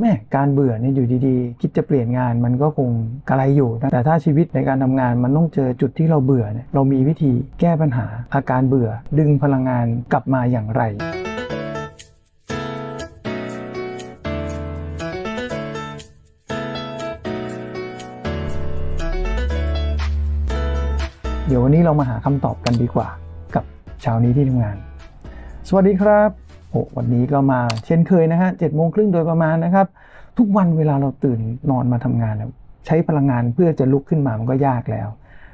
แม่การเบื่อเนี่ยอยู่ดีๆ คิดจะเปลี่ยนงานมันก็คงกระไรอยู่นะแต่ถ้าชีวิตในการทำงานมันต้องเจอจุดที่เราเบื่อเนี่ยเรามีวิธีแก้ปัญหาอาการเบื่อ ดึงพลังงานกลับมาอย่างไรเดี๋ยววันนี้เรามาหาคำตอบกันดีกว่า กับเช้านี้ที่ทำงาน สวัสดีครับ โอ้วันนี้ก็มาเช่นเคยนะฮะเจ็ดโมงครึ่งโดยประมาณนะครับ ทุกวันเวลาเราตื่นนอนมาทำงานเนี่ยใช้พลังงานเพื่อจะลุกขึ้นมามันก็ยากแล้ว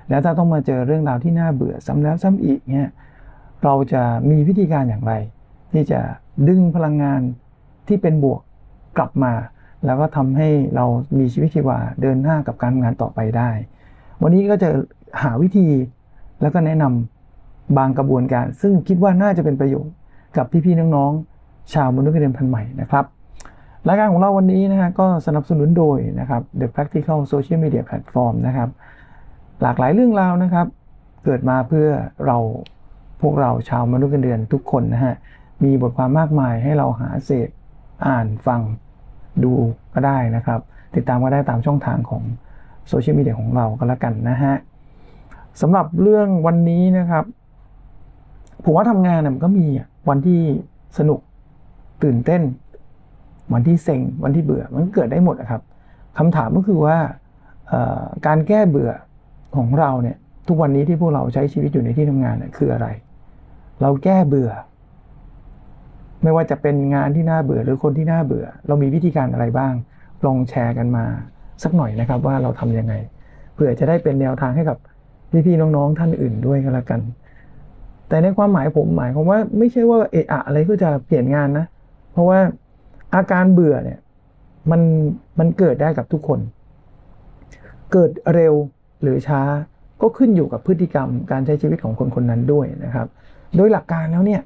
แล้วถ้าต้องมาเจอเรื่องราวที่น่าเบื่อซ้ำแล้วซ้ำอีกเนี่ยเราจะมีวิธีการอย่างไร ที่จะดึงพลังงานที่เป็นบวกกลับมา แล้วก็ทำให้เรามีชีวิตชีวาเดินหน้ากับการทำงานต่อไปได้ วันนี้ก็จะหาวิธีแล้วก็แนะนำบางกระบวนการ ซึ่งคิดว่าน่าจะเป็นประโยชน์ กับพี่ๆน้องๆ ชาวมนุษย์เงินเดือนพันใหม่นะครับรายการของเราวันนี้นะฮะก็สนับสนุนโดยนะครับ The Practical Social Media Platform นะครับ หลากหลายเรื่องราวนะครับ เกิดมาเพื่อเราพวกเราชาวมนุษย์เงินเดือนทุกคนนะฮะมีบทความมากมายให้เราหาเสพอ่านฟังดูก็ได้นะครับ ติดตามก็ได้ตามช่องทางของโซเชียลมีเดียของเราก็แล้วกันนะฮะสำหรับเรื่องวันนี้นะครับ ผมว่าทำงานน่มันก็มีอะ วันที่สนุกตื่นเต้น วันที่เซ็งวันที่เบื่อมันเกิดได้หมดนะครับคำถามก็คือว่าการแก้เบื่อของเราเนี่ยทุกวันนี้ที่พวกเราใช้ชีวิตอยู่ในที่ทำงานเนี่ยคืออะไร เราแก้เบื่อ ไม่ว่าจะเป็นงานที่น่าเบื่อหรือคนที่น่าเบื่อ เรามีวิธีการอะไรบ้าง ลองแชร์กันมาสักหน่อยนะครับว่าเราทำยังไงเผื่อจะได้เป็นแนวทางให้กับพี่ๆน้องๆท่านอื่นด้วยก็แล้วกัน แต่ในความหมายผมหมายความว่าไม่ใช่ว่าเอะอะอะไรก็จะเปลี่ยนงานนะ เพราะว่าอาการเบื่อเนี่ยมันมันเกิดได้กับทุกคน เกิดเร็วหรือช้าก็ขึ้นอยู่กับพฤติกรรมการใช้ชีวิตของคนคนนั้นด้วยนะครับ โดยหลักการแล้วเนี่ย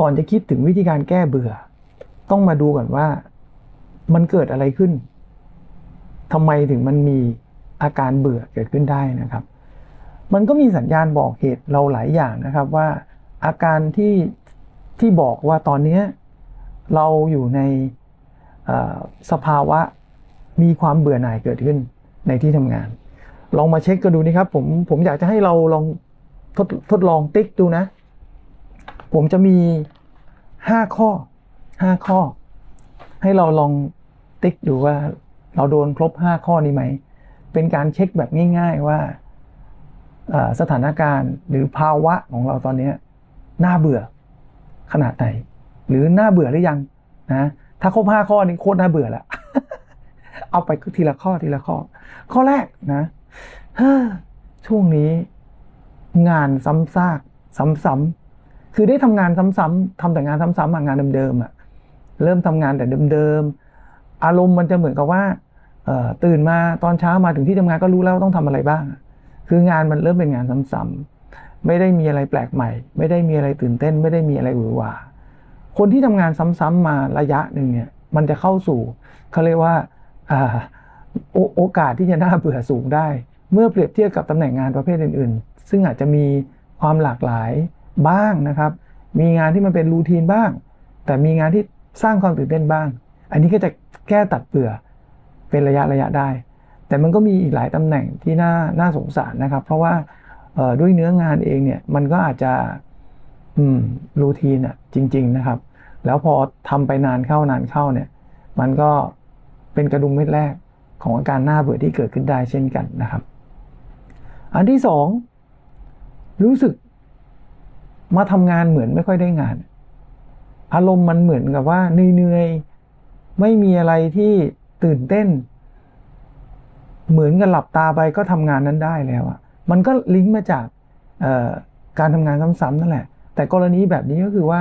ก่อนจะคิดถึงวิธีการแก้เบื่อ ต้องมาดูก่อนว่ามันเกิดอะไรขึ้นทำไมถึงมันมีอาการเบื่อเกิดขึ้นได้นะครับ มันก็มีสัญญาณบอกเหตุเราหลายอย่างนะครับว่าอาการที่ที่บอกว่าตอนนี้เราอยู่ในสภาวะมีความเบื่อหน่ายเกิดขึ้นในที่ทำงาน ลองมาเช็คกันดูนี่ครับผมผมอยากจะให้เราลองทดทดลองติ๊กดูนะ ผมจะมีห้าข้อห้าข้อ ให้เราลองติ๊กดูว่าเราโดนครบห้าข้อนี้ไหม เป็นการเช็คแบบง่าย ๆว่า สถานการณ์หรือภาวะของเราตอนนี้น่าเบื่อขนาดไหน หรือน่าเบื่อหรือยังนะถ้าครบห้าข้อนี้โคตรน่าเบื่อแล้วเอาไปทีละข้อทีละข้อ ข้อแรกนะเฮ้อช่วงนี้ งานซ้ำซากซ้ำๆคือได้ทำงานซ้ำๆทำแต่งานซ้ำๆงานเดิมๆอะเริ่มทำงานแต่เดิมๆอารมณ์มันจะเหมือนกับว่าตื่นมาตอนเช้ามาถึงที่ทำงานก็รู้แล้วว่าต้องทำอะไรบ้าง คืองานมันเริ่มเป็นงานซ้ำๆไม่ได้มีอะไรแปลกใหม่ ไม่ได้มีอะไรตื่นเต้น ไม่ได้มีอะไรหวือหวาคนที่ทำงานซ้ำๆมาระยะหนึ่งเนี่ยมันจะเข้าสู่เขาเรียกว่าอโอโอกาสที่จะน่าเบื่อสูงได้ เมื่อเปรียบเทียบกับตำแหน่งงานประเภทอื่น ๆ ซึ่งอาจจะมีความหลากหลายบ้างนะครับ มีงานที่มันเป็นรูทีนบ้าง แต่มีงานที่สร้างความตื่นเต้นบ้าง อันนี้ก็จะแก้ตัดเบื่อเป็นระยะระยะได้ แต่มันก็มีอีกหลายตำแหน่งที่น่าน่าสงสารนะครับ เพราะว่าด้วยเนื้องานเองเนี่ยมันก็อาจจะอืมรูทีนอะจริง ๆนะครับ แล้วพอทำไปนานเข้านานเข้าเนี่ยมันก็เป็นกระดุมเม็ดแรกของอาการหน้าเบื่อที่เกิดขึ้นได้เช่นกันนะครับ อันที่สองรู้สึกมาทำงานเหมือนไม่ค่อยได้งาน อารมณ์มันเหมือนกับว่าเหนื่อยๆไม่มีอะไรที่ตื่นเต้น เหมือนกับหลับตาไปก็ทำงานนั้นได้แล้วอะมันก็ลิงก์มาจากการทำงานซ้ำๆนั่นแหละ แต่กรณีแบบนี้ก็คือว่า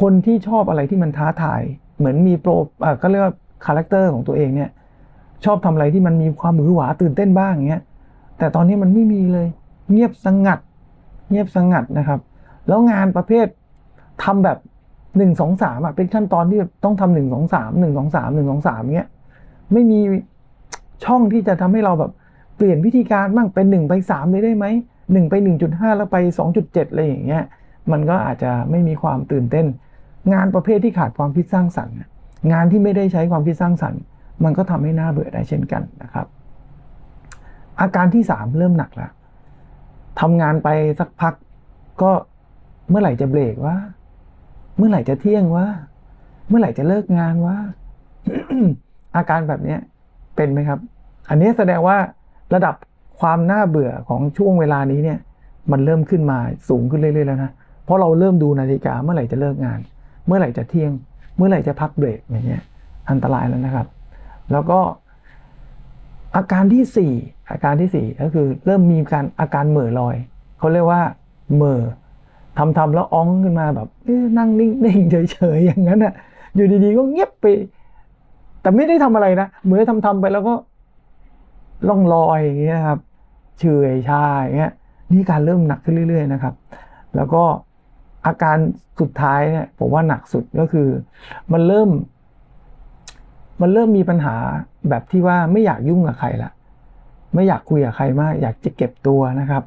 คนที่ชอบอะไรที่มันท้าทาย เหมือนมีโปรก็เรียกว่าคาแรคเตอร์ของตัวเองเนี่ยชอบทำอะไรที่มันมีความมือหวาตื่นเต้นบ้างเงี้ยแต่ตอนนี้มันไม่มีเลย เงียบสงัด เงียบสงัดนะครับ แล้วงานประเภททำแบบหนึ่งสองสามอะเป็นขั้นตอนที่แบบต้องทำหนึ่งสองสามหนึ่งสองสามหนึ่งสองสามเงี้ยไม่มี ช่องที่จะทำให้เราแบบเปลี่ยนวิธีการบ้างเป็นหนึ่งไปสามเลยได้ไหมหนึ่งไปหนึ่งจุดห้าแล้วไปสองจุดเจ็ดอะไรอย่างเงี้ยมันก็อาจจะไม่มีความตื่นเต้น งานประเภทที่ขาดความคิดสร้างสรรค์ งานที่ไม่ได้ใช้ความคิดสร้างสรรค์ มันก็ทำให้หน้าเบื่อได้เช่นกันนะครับ อาการที่สามเริ่มหนักแล้วทำงานไปสักพักก็เมื่อไหร่จะเบรกวะเมื่อไหร่จะเที่ยงวะเมื่อไหร่จะเลิกงานวะอาการแบบเนี้ยเป็นไหมครับ อันนี้แสดงว่าระดับความน่าเบื่อของช่วงเวลานี้เนี่ย มันเริ่มขึ้นมาสูงขึ้นเรื่อยๆแล้วนะ เพราะเราเริ่มดูนาฬิกาเมื่อไหร่จะเลิกงาน เมื่อไหร่จะเที่ยง เมื่อไหร่จะพักเบรกอย่างเงี้ย อันตรายแล้วนะครับ แล้วก็อาการที่สี่อาการที่สี่ก็คือเริ่มมีการอาการเหม่อลอยเขาเรียกว่าเหม่อทำทำแล้วอ้องขึ้นมาแบบนั่งนิ่งๆเฉยๆอย่างนั้นอะอยู่ดีๆก็เงียบไป แต่ไม่ได้ทำอะไรนะเหมือนทำทำๆไปแล้วก็ ล่องลอยอย่างเงี้ยครับเฉยชาอย่างเงี้ยนี่การเริ่มหนักขึ้นเรื่อยๆนะครับ แล้วก็อาการสุดท้ายเนี่ยผมว่าหนักสุดก็คือ มันเริ่ม มันเริ่มมีปัญหาแบบที่ว่าไม่อยากยุ่งกับใครละไม่อยากคุยกับใครมาก อยากจะเก็บตัวนะครับ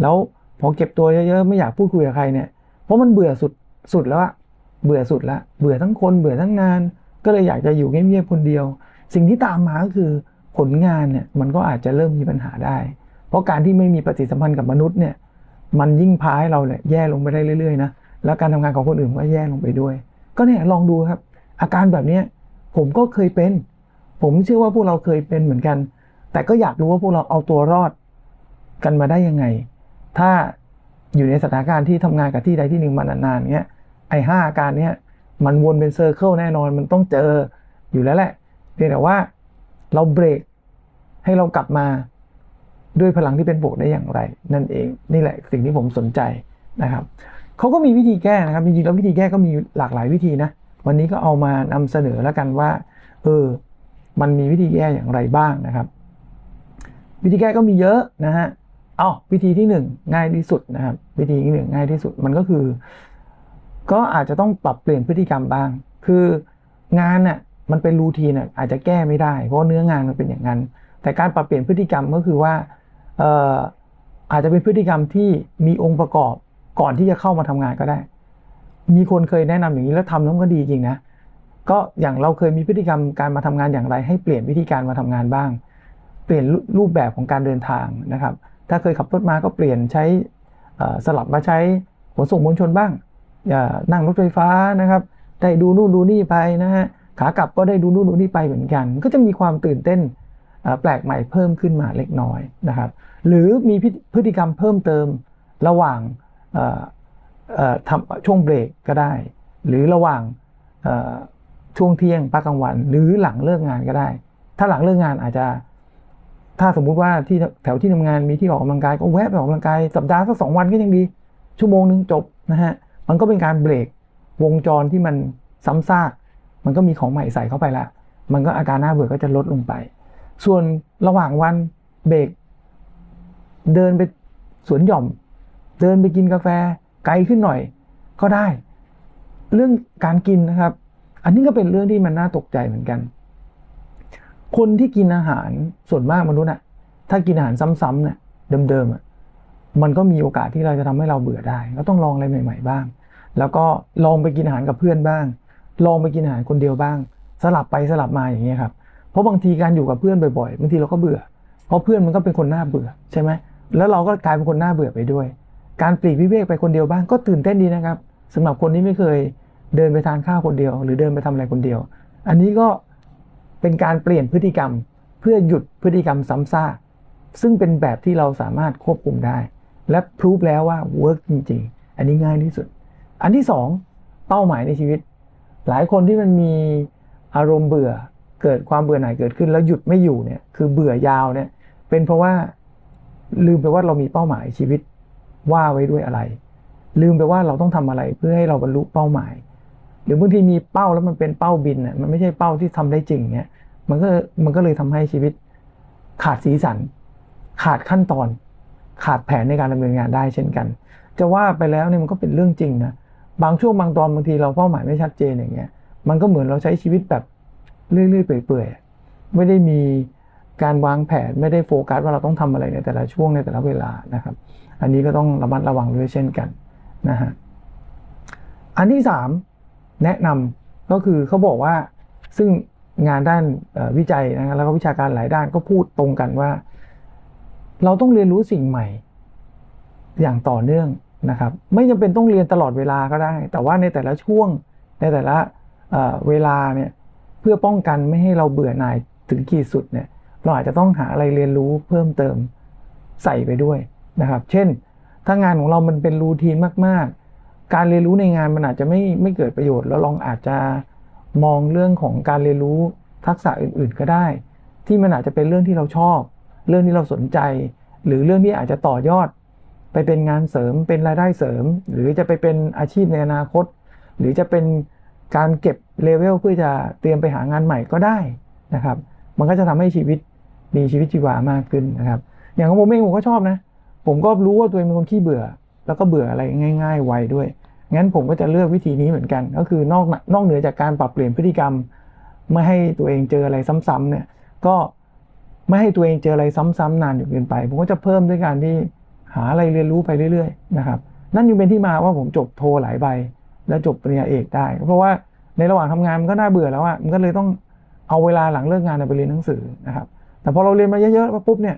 แล้วพอเก็บตัวเยอะๆไม่อยากพูดคุยกับใครเนี่ยเพราะมันเบื่อสุดสุดแล้วอะเบื่อสุดละเบื่อทั้งคนเบื่อทั้งงาน ก็เลยอยากจะอยู่เงียบๆคนเดียว สิ่งที่ตามมาก็คือ ผลงานเนี่ยมันก็อาจจะเริ่มมีปัญหาได้ เพราะการที่ไม่มีปฏิสัมพันธ์กับมนุษย์เนี่ยมันยิ่งพาให้เราเนี่ยแย่ลงไปได้เรื่อยๆนะแล้วการทำงานของคนอื่นก็แย่ลงไปด้วย ก็เนี่ยลองดูครับ อาการแบบนี้ผมก็เคยเป็น ผมเชื่อว่าพวกเราเคยเป็นเหมือนกัน แต่ก็อยากรู้ว่าพวกเราเอาตัวรอดกันมาได้ยังไง ถ้าอยู่ในสถานการณ์ที่ทำงานกับที่ใดที่หนึ่งมานานๆเนี้ยไอ้ห้าอาการเนี้ยมันวนเป็นเซอร์เคิลแน่นอนมันต้องเจออยู่แล้วแหละเพียงแต่ว่า เราเบรกให้เรากลับมาด้วยพลังที่เป็นบวกได้อย่างไร นั่นเองนี่แหละสิ่งที่ผมสนใจนะครับเขาก็มีวิธีแก้นะครับจริงๆแล้ววิธีแก้ก็มีหลากหลายวิธีนะวันนี้ก็เอามานำเสนอแล้วกันว่าเออมันมีวิธีแก้อย่างไรบ้างนะครับ วิธีแก้ก็มีเยอะนะฮะเอาวิธีที่หนึ่งง่ายที่สุดนะครับ วิธีที่หนึ่งง่ายที่สุดมันก็คือ ก็อาจจะต้องปรับเปลี่ยนพฤติกรรมบ้าง คืองานน่ะ มันเป็นรูทีนน่ะอาจจะแก้ไม่ได้ เพราะเนื้องานมันเป็นอย่างนั้น แต่การปรับเปลี่ยนพฤติกรรมก็คือว่าอาจจะเป็นพฤติกรรมที่มีองค์ประกอบก่อนที่จะเข้ามาทำงานก็ได้ มีคนเคยแนะนำอย่างนี้แล้วทำแล้วก็ดีจริงนะก็อย่างเราเคยมีพฤติกรรมการมาทำงานอย่างไร ให้เปลี่ยนวิธีการมาทำงานบ้าง เปลี่ยนรูปแบบของการเดินทางนะครับ ถ้าเคยขับรถมาก็เปลี่ยนใช้สลับมาใช้ขนส่งมวลชนบ้างอย่านั่งรถไฟฟ้านะครับ ได้ดูนู่นดูนี่ไปนะฮะ ขากลับก็ได้ดูนู่นดูนี่ไปเหมือนกัน ก็จะมีความตื่นเต้นแปลกใหม่เพิ่มขึ้นมาเล็กน้อยนะครับ หรือมีพฤติกรรมเพิ่มเติมระหว่างทำช่วงเบรกก็ได้ หรือระหว่างช่วงเที่ยงพักกลางวัน หรือหลังเลิกงานก็ได้ ถ้าหลังเลิกงานอาจจะ ถ้าสมมุติว่าที่แถวที่ทำงานมีที่ออกกำลังกายก็แวะไปออกกำลังกายสัปดาห์สักสองวันก็ยังดี ชั่วโมงหนึงจบนะฮะมันก็เป็นการเบรกวงจรที่มันซ้ำซาก มันก็มีของใหม่ใส่เข้าไปละ มันก็อาการหน้าเบื่อก็จะลดลงไป ส่วนระหว่างวันเบรกเดินไปสวนหย่อม เดินไปกินกาแฟไกลขึ้นหน่อยก็ได้ เรื่องการกินนะครับ อันนี้ก็เป็นเรื่องที่มันน่าตกใจเหมือนกัน คนที่กินอาหารส่วนมากมนุษย์อะถ้ากินอาหารซ้ำๆเนี่ยเดิมๆอะมันก็มีโอกาสที่เราจะทำให้เราเบื่อได้ ก็ต้องลองอะไรใหม่ ๆ บ้าง แล้วก็ลองไปกินอาหารกับเพื่อนบ้าง ลองไปกินอาหารคนเดียวบ้าง สลับไปสลับมาอย่างเงี้ยครับเพราะบางทีการอยู่กับเพื่อนบ่อยๆบางทีเราก็เบื่อ เพราะเพื่อนมันก็เป็นคนน่าเบื่อใช่ไหมแล้วเราก็กลายเป็นคนน่าเบื่อไปด้วย การปลีกวิเวกไปคนเดียวบ้างก็ตื่นเต้นดีนะครับสำหรับคนที่ไม่เคยเดินไปทานข้าวคนเดียว หรือเดินไปทำอะไรคนเดียว อันนี้ก็เป็นการเปลี่ยนพฤติกรรม เพื่อหยุดพฤติกรรมซ้ำซากซึ่งเป็นแบบที่เราสามารถควบคุมได้ และพรูฟแล้วว่าเวิร์กจริง ๆ อันนี้ง่ายที่สุด อันที่สองเป้าหมายในชีวิต หลายคนที่มันมีอารมณ์เบื่อเกิดความเบื่อหน่ายเกิดขึ้นแล้วหยุดไม่อยู่เนี่ยคือเบื่อยาวเนี่ยเป็นเพราะว่าลืมไปว่าเรามีเป้าหมายชีวิตว่าไว้ด้วยอะไร ลืมไปว่าเราต้องทำอะไรเพื่อให้เราบรรลุเป้าหมาย หรือบางทีมีเป้าแล้วมันเป็นเป้าบินอะมันไม่ใช่เป้าที่ทำได้จริงเนี่ยมันก็มันก็เลยทำให้ชีวิตขาดสีสัน ขาดขั้นตอน ขาดแผนในการดำเนินงานได้เช่นกัน จะว่าไปแล้วเนี่ยมันก็เป็นเรื่องจริงนะ บางช่วงบางตอนบางทีเราเป้าหมายไม่ชัดเจนอย่างเงี้ย มันก็เหมือนเราใช้ชีวิตแบบเรื่อยๆเปื่อยๆไม่ได้มีการวางแผนไม่ได้โฟกัสว่าเราต้องทำอะไรในแต่ละช่วงในแต่ละเวลานะครับ อันนี้ก็ต้องระมัดระวังด้วยเช่นกันนะฮะอันที่สามแนะนำก็คือเขาบอกว่าซึ่งงานด้านวิจัยนะแล้วก็วิชาการหลายด้านก็พูดตรงกันว่า เราต้องเรียนรู้สิ่งใหม่ อย่างต่อเนื่อง นะครับ ไม่จำเป็นต้องเรียนตลอดเวลาก็ได้ แต่ว่าในแต่ละช่วงในแต่ละเเวลาเนี่ยเพื่อป้องกันไม่ให้เราเบื่อหน่ายถึงขีดสุดเนี่ยเราอาจจะต้องหาอะไรเรียนรู้เพิ่มเติมใส่ไปด้วยนะครับ เช่น ถ้างานของเรามันเป็นรูทีนมาก ๆ การเรียนรู้ในงานมันอาจจะไม่ไม่เกิดประโยชน์ แล้วลองอาจจะมองเรื่องของการเรียนรู้ทักษะอื่น ๆ ก็ได้ ที่มันอาจจะเป็นเรื่องที่เราชอบ เรื่องที่เราสนใจ หรือเรื่องที่อาจจะต่อยอด ไปเป็นงานเสริมเป็นรายได้เสริม หรือจะไปเป็นอาชีพในอนาคต หรือจะเป็นการเก็บเลเวลเพื่อจะเตรียมไปหางานใหม่ก็ได้นะครับ มันก็จะทำให้ชีวิตมีชีวิตชีวามากขึ้นนะครับ อย่างของผมเองผมก็ชอบนะ ผมก็รู้ว่าตัวเองเป็นคนขี้เบื่อ แล้วก็เบื่ออะไรง่าย ๆ ไวด้วย งั้นผมก็จะเลือกวิธีนี้เหมือนกัน ก็คือนอกนอกเหนือจากการปรับเปลี่ยนพฤติกรรม ไม่ให้ตัวเองเจออะไรซ้ำๆเนี่ย ก็ไม่ให้ตัวเองเจออะไรซ้ำๆนานจนเกินไป ผมก็จะเพิ่มด้วยการที่ หาอะไรเรียนรู้ไปเรื่อยๆนะครับนั่นยังเป็นที่มาว่าผมจบโทหลายใบ แล้วจบปริญญาเอกได้ เพราะว่าในระหว่างทำงานมันก็น่าเบื่อแล้วอะมันก็เลยต้องเอาเวลาหลังเลิกงานไปเรียนหนังสือนะครับ แต่พอเราเรียนมาเยอะๆปุ๊บเนี่ย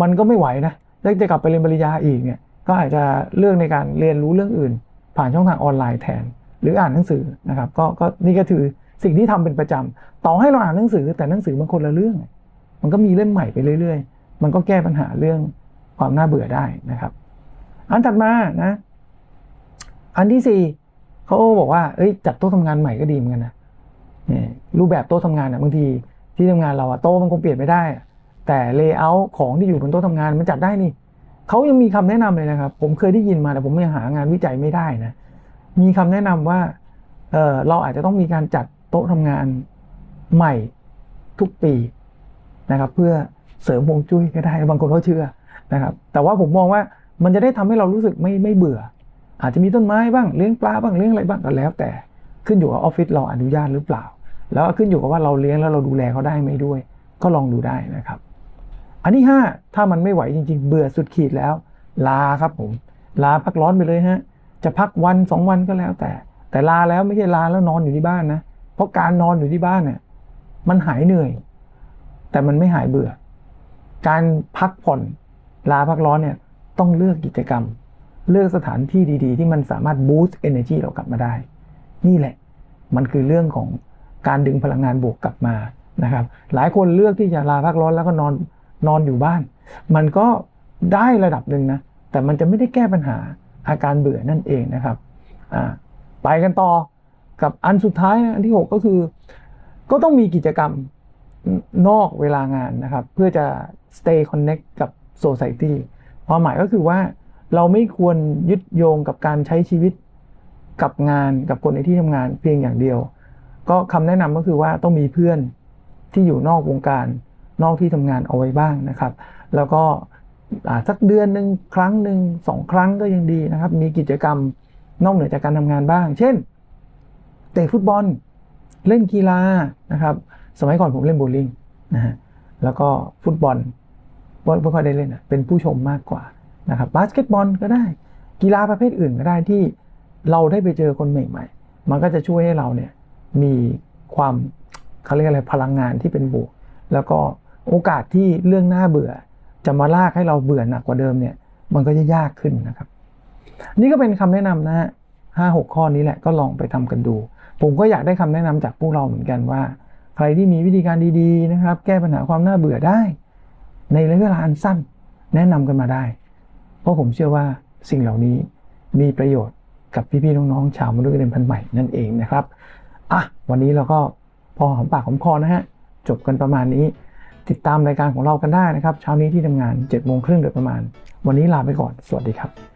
มันก็ไม่ไหวนะแล้วจะกลับไปเรียนปริญญาอีกเนี่ยก็อาจจะเลือกในการเรียนรู้เรื่องอื่น ผ่านช่องทางออนไลน์แทน หรืออ่านหนังสือนะครับก็ก็นี่ก็คือสิ่งที่ทำเป็นประจำต่อให้เราอ่านหนังสือแต่หนังสือมันคนละเรื่อง มันก็มีเล่มใหม่ไปเรื่อย ๆ มันก็แก้ปัญหาเรื่อง ความน่าเบื่อได้นะครับ อันถัดมานะ อันที่สี่เขาบอกว่าเอ้ยจัดโต๊ะทำงานใหม่ก็ดีเหมือนกันนะนี่รูปแบบโต๊ะทำงานอะบางทีที่ทำงานเราอะโต๊ะมันคงเปลี่ยนไม่ได้ แต่เลเยอร์ของที่อยู่บนโต๊ะทำงานมันจัดได้นี่เขายังมีคำแนะนำเลยนะครับ ผมเคยได้ยินมาแต่ผมยังหางานวิจัยไม่ได้นะมีคำแนะนำว่าเออเราอาจจะต้องมีการจัดโต๊ะทำงานใหม่ทุกปีนะครับ เพื่อเสริมวงจุ้ยก็ได้บางคนเขาเชื่อ นะครับแต่ว่าผมมองว่ามันจะได้ทำให้เรารู้สึกไม่ไม่เบื่อ อาจจะมีต้นไม้บ้างเลี้ยงปลาบ้างเลี้ยงอะไรบ้างก็แล้ว แต่ขึ้นอยู่กับออฟฟิศเราอนุญาตหรือเปล่า แล้วขึ้นอยู่กับว่าเราเลี้ยงแล้วเราดูแลเขาได้ไหมด้วย ก็ลองดูได้นะครับ อันที่ห้าถ้ามันไม่ไหวจริง ๆ เบื่อสุดขีดแล้ว ลาครับผมลาพักร้อนไปเลยฮะจะพักวันสองวันก็แล้วแต่ แต่ลาแล้วไม่ใช่ลาแล้วนอนอยู่ที่บ้านนะเพราะการนอนอยู่ที่บ้านเนี่ยมันหายเหนื่อย แต่มันไม่หายเบื่อ การพักผ่อน ลาพักร้อนเนี่ยต้องเลือกกิจกรรม เลือกสถานที่ดีๆ ที่มันสามารถบูสต์ energy เรากลับมาได้ นี่แหละ มันคือเรื่องของการดึงพลังงานบวกกลับมานะครับ หลายคนเลือกที่จะลาพักร้อนแล้วก็นอนนอนอยู่บ้าน มันก็ได้ระดับหนึ่งนะ แต่มันจะไม่ได้แก้ปัญหาอาการเบื่อนั่นเองนะครับไปกันต่อกับอันสุดท้ายนะอันที่ 6 ก็คือ ก็ต้องมีกิจกรรมนอกเวลางานนะครับ เพื่อจะ stay connect กับ society ความหมายก็คือว่าเราไม่ควรยึดโยงกับการใช้ชีวิตกับงานกับคนในที่ทำงานเพียงอย่างเดียว ก็คำแนะนำก็คือว่าต้องมีเพื่อนที่อยู่นอกวงการนอกที่ทำงานเอาไว้บ้างนะครับ แล้วก็สักเดือนหนึ่งครั้งหนึ่งสองครั้งก็ยังดีนะครับ มีกิจกรรมนอกเหนือจากการทำงานบ้าง เช่นเตะฟุตบอลเล่นกีฬานะครับ สมัยก่อนผมเล่นโบลิ่งนะฮะแล้วก็ฟุตบอล ไม่ไม่ค่อยได้เล่นอะเป็นผู้ชมมากกว่านะครับบาสเกตบอลก็ได้ กีฬาประเภทอื่นก็ได้ที่เราได้ไปเจอคนใหม่ๆ มันก็จะช่วยให้เราเนี่ยมีความเขาเรียกอะไรพลังงานที่เป็นบวก แล้วก็โอกาสที่เรื่องน่าเบื่อ จะมาลากให้เราเบื่อหนักกว่าเดิมเนี่ยมันก็จะยากขึ้นนะครับ นี่ก็เป็นคำแนะนำนะฮะห้าหกข้อนี้แหละก็ลองไปทำกันดู ผมก็อยากได้คำแนะนำจากพวกเราเหมือนกันว่า ใครที่มีวิธีการดีๆนะครับ แก้ปัญหาความน่าเบื่อได้ ในระยะเวลาอันสั้น แนะนำกันมาได้ เพราะผมเชื่อว่าสิ่งเหล่านี้มีประโยชน์กับพี่ๆน้องๆชาวมนุษย์เรียนพันใหม่นั่นเองนะครับอะวันนี้เราก็พอหอมปากหอมคอนะฮะจบกันประมาณนี้ ติดตามรายการของเรากันได้นะครับ เช้านี้ที่ทำงาน7จ็ดโมงครึ่งโดยประมาณ วันนี้ลาไปก่อน สวัสดีครับ